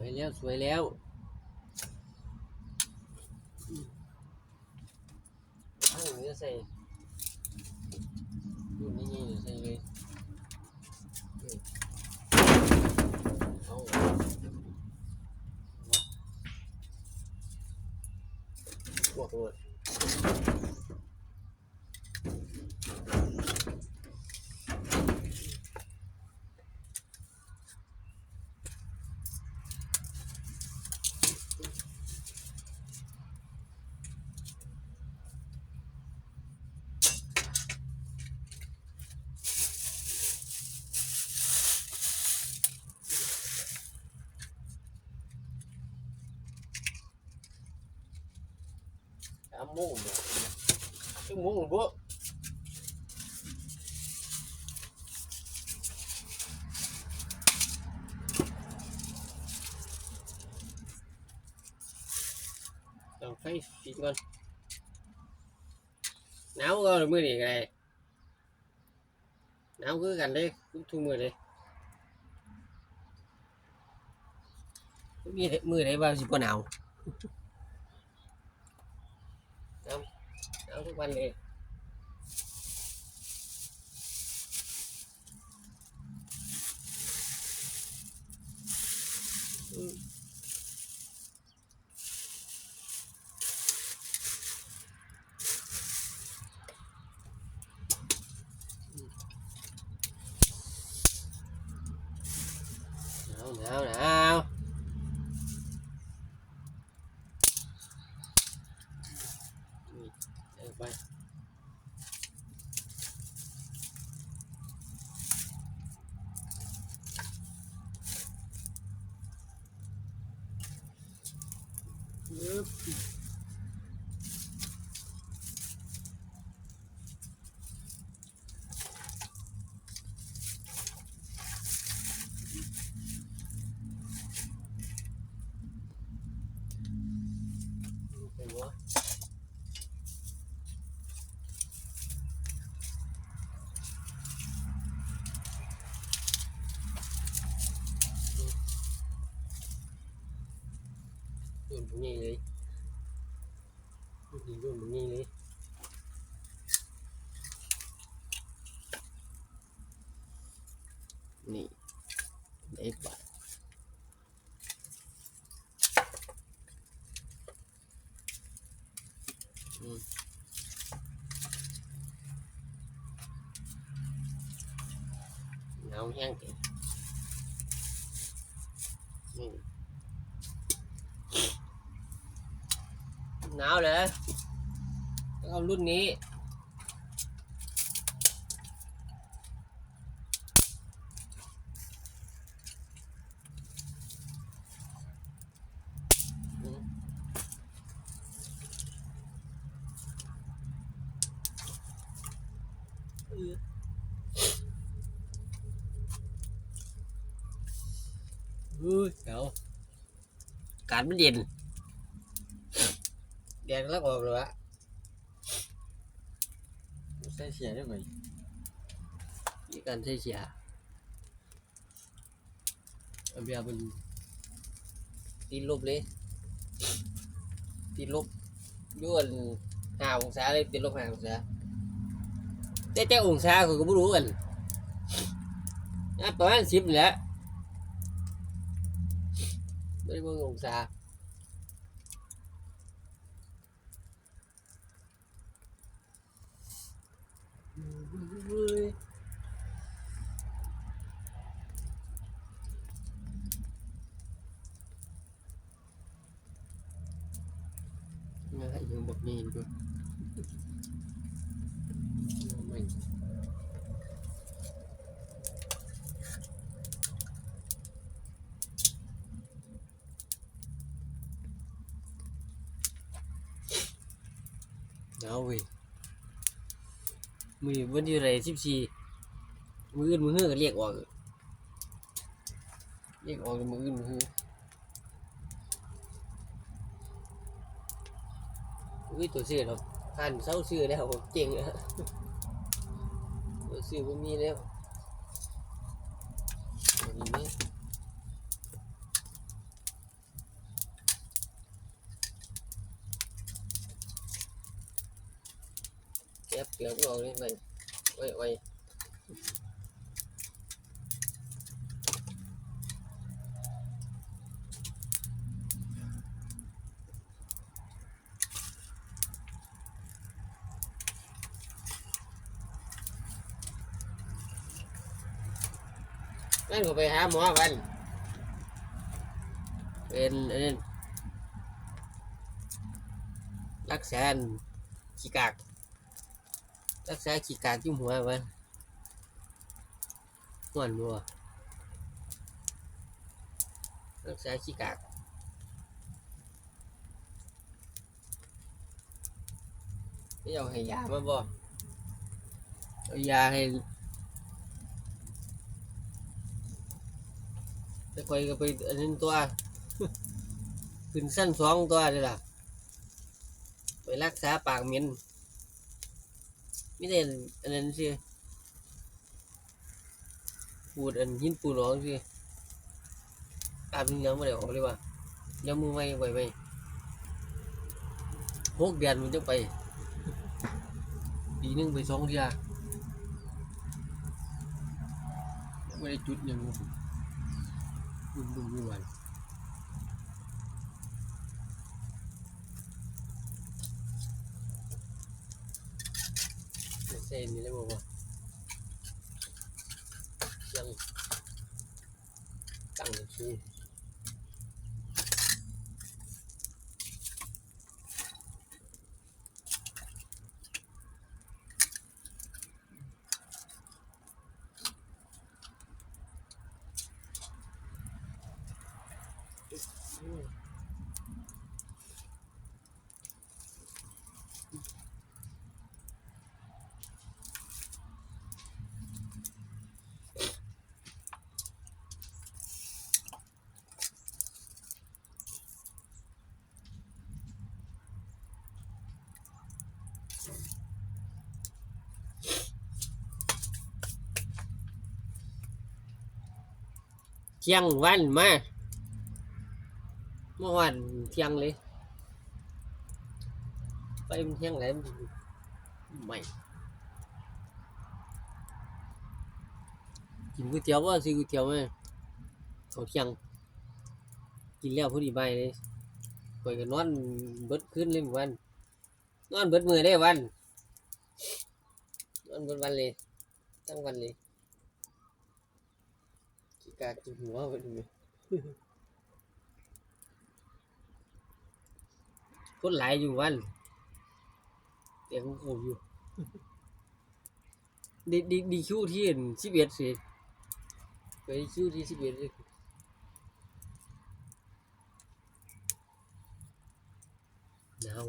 วยแล้วสวยแล้วเอาเนื้อใส่รุ่นนี้นี่ใส่เลยอืมเอาบวกเลย muỗng nữa cái muỗng là bước còn phải chị con? Náo rồi được mười này. Náo cứ gần đây cũng thu mười đi cũng như thế mười đấy vào gì con nào. เลยทุกมือเลยมีมือไหนบ้างสิบ่หนาว หนาวทุกวันเลยอืม Hop. Okay. nghe đi. Nhìn vô mình nghe đi. Nị. Để bạn ừ. nào hang kìa. หนาวเลยต้องเอารุ่นนี้อืมเอ งแล้วออกเลยวะ ใส่เสียได้ไหม มีการใช้เสียเอาเบียร์มันตีลบเลยตีลบย้วนห้าองศาเลยตีลบห้าองศาแต่แต่องศาเขาก็ไม่รู้กันนะประมาณสิบนี่แหละไม่ได้เบิ่งองศา นี่ดูไม่เอาเว้ยมือวันที่ไรสิบสี่มืออื่นมือเฮือก็เรียกออกเรียกออกมืออื่นมือเฮือ วิ่ยตัวซื้อเราขันเศร้าซื้อแล้วเก่งอะตัวซื้อพวกนี้แล้วนี้ไหมเก็บเกี่ยวกับเราเลยไปไว้ไว้ นั่นก็ไปหาหมอวันเป็นอันนั้นรักษาอันขี้กาก รักษาขี้กากที่หัวไว้หัวนัวรักษาขี้กากไม่เอาให้ยามาบ่เอายาให้ ไปคอยก็ไปอันนั้นตัว ขึ้นสั้นสองตัวเลยล่ะ ไปรักษาปากเหม็นไม่ได้อันนั้นสิปูดอันหินปูดออกสิตามที่ยังไม่ได้ออกเลยว่ายังมือไม่ไหวไปหกเดือนมันจะไปปีนึงไปสองเทียไม่ได้จุดยัง บุญบุญบุญวันเส้นนี่ได้บอกว่ายังตั้งชื่อ เที่ยงวันมาเมื่อวานเที่ยงเลย ไปเที่ยงแล้วไม่กินก๋วยเตี๋ยวว่าซื้อก๋วยเตี๋ยวไหมเขาเที่ยง กินแล้วพอดีใบเลยไปก็นนอนเบิดขึ้นเลยวันนอนเบิดมือได้วันนอนเบิดวันเลยทั้งวันเลย กากินหัวไปดูคนหลายอยู่วันเตียงโอ้อยู่ดีดีดีคิวที่เห็นสิบเอ็ดสิไปคิวที่สิบเอ็ดเลยหนาว